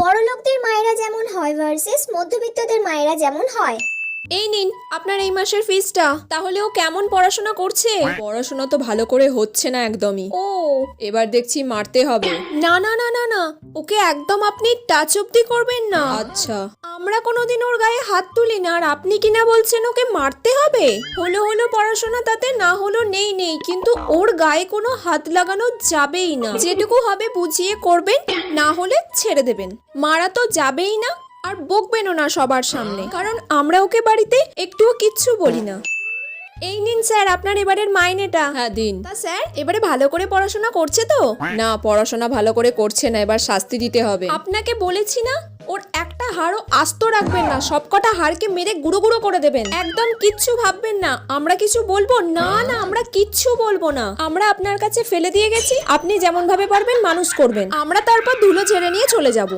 বড় লোকদের মায়েরা যেমন হয় ভার্সেস মধ্যবিত্তদের মায়েরা যেমন হয়। এই নিন, আপনার এই মাসের ফিসটা তাহলে ও কেমন পড়াশোনা করছে? পড়াশোনা তো ভালো করে হচ্ছে না একদমই। ও, এবার দেখছি মারতে হবে। না না না না না, ওকে একদম আপনি টাচ অব্দি করবেন না। আচ্ছা। আমরা কোনোদিন ওর গায়ে হাত তুলি না, আর আপনি কিনা বলছেন ওকে মারতে হবে? হলো হলো পড়াশোনা তাতে না হলো নেই নেই, কিন্তু ওর গায়ে কোনো হাত লাগানো যাবেই না। যেটুকু হবে বুঝিয়ে করবেন। না হলে ছেড়ে দেবেন। মারা তো যাবেই না আর বকবেনও না সবার সামনে। কারণ আমরা ওকে বাড়িতে একটুও কিচ্ছু বলি না। এই নিন স্যার আপনার এবারের মাইনেটা। হ্যাঁ দিন। তা স্যার এবারে ভালো করে পড়াশোনা করছে তো? না পড়াশোনা ভালো করে করছে না এবার শাস্তি দিতে হবে। আপনাকে বলেছি না ওর একটা হাড়ও আস্ত রাখবেন না, সবকটা হাড়কে মেরে গুঁড়ো গুঁড়ো করে দেবেন। একদম কিচ্ছু ভাববেন না, আমরা কিছু বলব? না না, আমরা কিচ্ছু বলব না। আমরা আপনার কাছে ফেলে দিয়ে গেছি, আপনি যেমন ভাবে পারবেন মানুষ করবেন। আমরা তারপর ধুলো ছেড়ে নিয়ে চলে যাব।